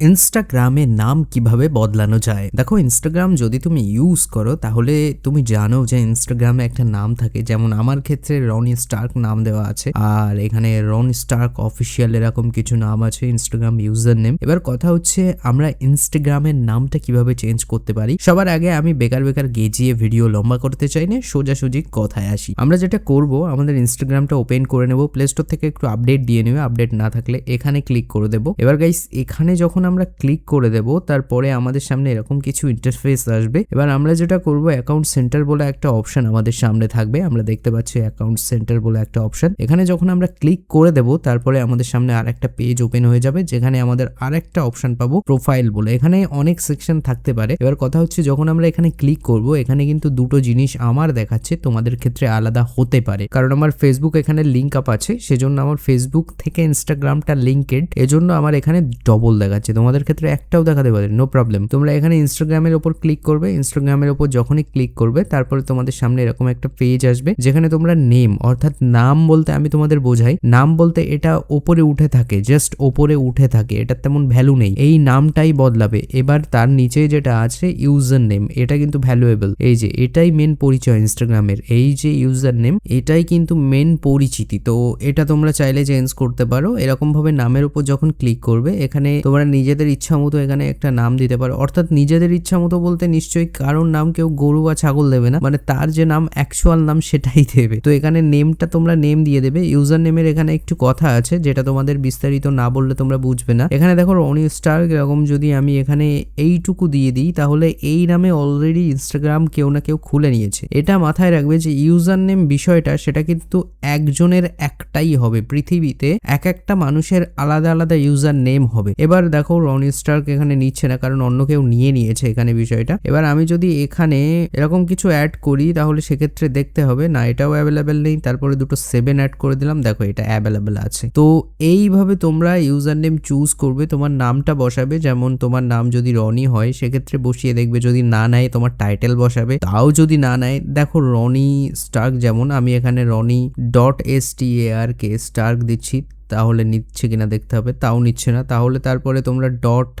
ইনস্টাগ্রামের নাম কীভাবে বদলানো যায়? দেখো ইনস্টাগ্রাম যদি তুমি ইউজ করো, তাহলে তুমি জানো যে ইনস্টাগ্রামে একটা নাম থাকে। যেমন আমার ক্ষেত্রে রনি স্টার্ক নাম দেওয়া আছে, আর এখানে রন স্টার্ক অফিসিয়াল এরকম কিছু নাম আছে ইনস্টাগ্রাম ইউজার নেম এবার কথা হচ্ছে, আমরা ইনস্টাগ্রামের নামটা কীভাবে চেঞ্জ করতে পারি? সবার আগে আমি বেকার বেকার গেজিয়ে ভিডিও লম্বা করতে চাই না, সোজাসুজি কথায় আসি। আমরা যেটা করব, আমাদের ইনস্টাগ্রামটা ওপেন করে নেব প্লে স্টোর থেকে একটু আপডেট দিয়ে নেবে। আপডেট না থাকলে এখানে ক্লিক করে দেবো। এবার গাইস এখানে যখন আমরা ক্লিক করে দেব, তারপরে আমাদের সামনে এরকম কিছু ইন্টারফেস আসবে। এবার আমরা যেটা করব অ্যাকাউন্ট সেন্টার বলে একটা অপশন আমাদের সামনে থাকবে। আমরা দেখতে পাচ্ছি অ্যাকাউন্ট সেন্টার বলে একটা অপশন এখানে যখন আমরা ক্লিক করে দেব, তারপরে আমাদের সামনে আর একটা পেজ ওপেন হয়ে যাবে, যেখানে আমাদের আর একটা অপশন পাবো প্রোফাইল বলে। এখানে অনেক সেকশন থাকতে পারে। এবার কথা হচ্ছে, যখন আমরা এখানে ক্লিক করব, এখানে কিন্তু দুটো জিনিস আমার দেখাচ্ছে, তোমাদের ক্ষেত্রে আলাদা হতে পারে। কারণ আমার ফেসবুক এখানে লিঙ্ক আপ আছে, সেজন্য আমার ফেসবুক থেকে ইনস্টাগ্রামটা লিঙ্কেড এজন্য আমার এখানে ডবল দেখাচ্ছে। তোমাদের ক্ষেত্রে একটাও দেখাতে পারে নো প্রবলেম তোমরা এখানে ইনস্টাগ্রামের ওপর ক্লিক করবে ইনস্টাগ্রামের ওপর যখনই ক্লিক করবে, তারপরে তোমাদের সামনে এরকম একটা পেজ আসবে, যেখানে তোমরা নেম অর্থাৎ নাম বলতে আমি তোমাদের বোঝাই, নাম বলতে এটা ওপরে উঠে থাকে জাস্ট ওপরে উঠে থাকে এটা তেমন ভ্যালু নেই। এই নামটাই বদলাবে। এবার তার নিচে যেটা আছে ইউজার নেম এটা কিন্তু ভ্যালুয়েবল এই যে, এটাই মেন পরিচয় ইনস্টাগ্রামের এই যে ইউজার নেম এটাই কিন্তু মেন পরিচিতি। তো এটা তোমরা চাইলে চেঞ্জ করতে পারো। এরকম ভাবে নামের উপর যখন ক্লিক করবে, এখানে তোমরা নিজেদের ইচ্ছা মতো এখানে একটা নাম দিতে পারো। অর্থাৎ নিজেদের ইচ্ছা মতো বলতে নিশ্চয়ই কারোর নাম কেউ গরু বা ছাগল দেবে না। মানে তার যে নাম অ্যাকচুয়াল নাম সেটাই দেবে। তো এখানে নেমটা তোমরা নেম দিয়ে দেবে। ইউজার নেমের এখানে একটু কথা আছে যেটা তোমাদের বিস্তারিত না বললে তোমরা বুঝবে না। এখানে দেখো রনি স্টার, এরকম যদি আমি এখানে এইটুকু দিয়ে দিই, তাহলে এই নামে অলরেডি ইনস্টাগ্রাম কেউ না কেউ খুলে নিয়েছে। এটা মাথায় রাখবে যে ইউজার নেম বিষয়টা, সেটা কিন্তু একজনের একটাই হবে। পৃথিবীতে এক একটা মানুষের আলাদা আলাদা ইউজার নেম হবে। এবার দেখো রনি স্টার্ক এখানে নিচ্ছে না, কারণ অন্য কেউ নিয়ে নিয়েছে এখানে বিষয়টা। এবার আমি যদি এখানে এরকম কিছু অ্যাড করি, তাহলে সেক্ষেত্রে দেখতে হবে, না, এটাও অ্যাভেলেবেল নেই, তারপরে দুটো সেভেন অ্যাড করে দিলাম, দেখো এটা অ্যাভেলেবেল আছে। তো এইভাবে তোমরা ইউজার নেম চুজ করবে, তোমার নামটা বসাবে, যেমন তোমার নাম যদি রনি হয়, সেক্ষেত্রে বসিয়ে দেখবে, যদি না নেয়, তোমার টাইটেল বসাবে, তাও যদি না নেয়, দেখো রনি স্টার্ক যেমন, আমি এখানে Roni dot S T A R K Stark দিচ্ছি তাহলে নিচ্ছে কিনা দেখতে হবে, তাও নিচ্ছে না। তাহলে তারপরে তোমরা ডট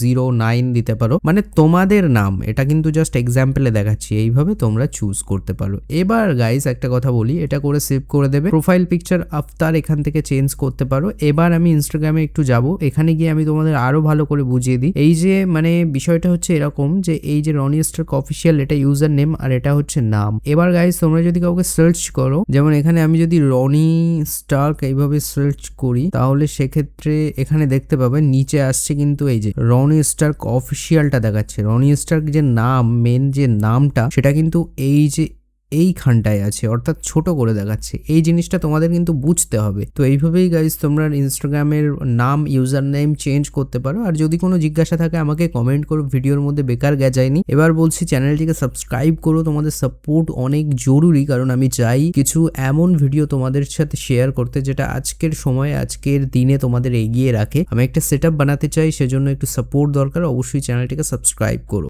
জিরো নাইন দিতে পারো। মানে তোমাদের নাম, এটা কিন্তু জাস্ট এক্সাম্পলে দেখাচ্ছি, এইভাবে তোমরা চুজ করতে পারো। এবার গাইস একটা কথা বলি, এটা করে সেভ করে দেবে। প্রোফাইল পিকচার আফতার এখান থেকে চেঞ্জ করতে পারো। এবার আমি ইনস্টাগ্রামে একটু যাব। এখানে গিয়ে আমি তোমাদের আরও ভালো করে বুঝিয়ে দিই। এই যে মানে বিষয়টা হচ্ছে এরকম যে, এই যে রনি স্টার্ক অফিসিয়াল এটা ইউজার নেম আর এটা হচ্ছে নাম। এবার গাইস তোমরা যদি কাউকে সার্চ করো, যেমন এখানে আমি যদি রনি স্টার্ক এইভাবে সার্চ করি, তাহলে সেক্ষেত্রে এখানে দেখতে পাবে, নিচে আসছে কিন্তু এই যে রনি স্টার্ক অফিসিয়ালটা দেখাচ্ছে। রনি স্টার্ক যে নাম মেন যে নামটা, সেটা কিন্তু এই যে এইখানটায় আছে, অর্থাৎ ছোট করে দেখাচ্ছে। এই জিনিসটা তোমাদের কিন্তু বুঝতে হবে। তো এইভাবেই গাইজ তোমরা ইনস্টাগ্রামের নাম ইউজার নেম চেঞ্জ করতে পারো। আর যদি কোনো জিজ্ঞাসা থাকে, আমাকে কমেন্ট করো। ভিডিওর মধ্যে বেকার যায়নি। এবার বলছি চ্যানেলটিকে সাবস্ক্রাইব করো। তোমাদের সাপোর্ট অনেক জরুরি, কারণ আমি চাই কিছু এমন ভিডিও তোমাদের সাথে শেয়ার করতে, যেটা আজকের সময়, আজকের দিনে তোমাদের এগিয়ে রাখে। আমি একটা সেট বানাতে চাই, সেজন্য একটু সাপোর্ট দরকার। অবশ্যই চ্যানেলটিকে সাবস্ক্রাইব করো।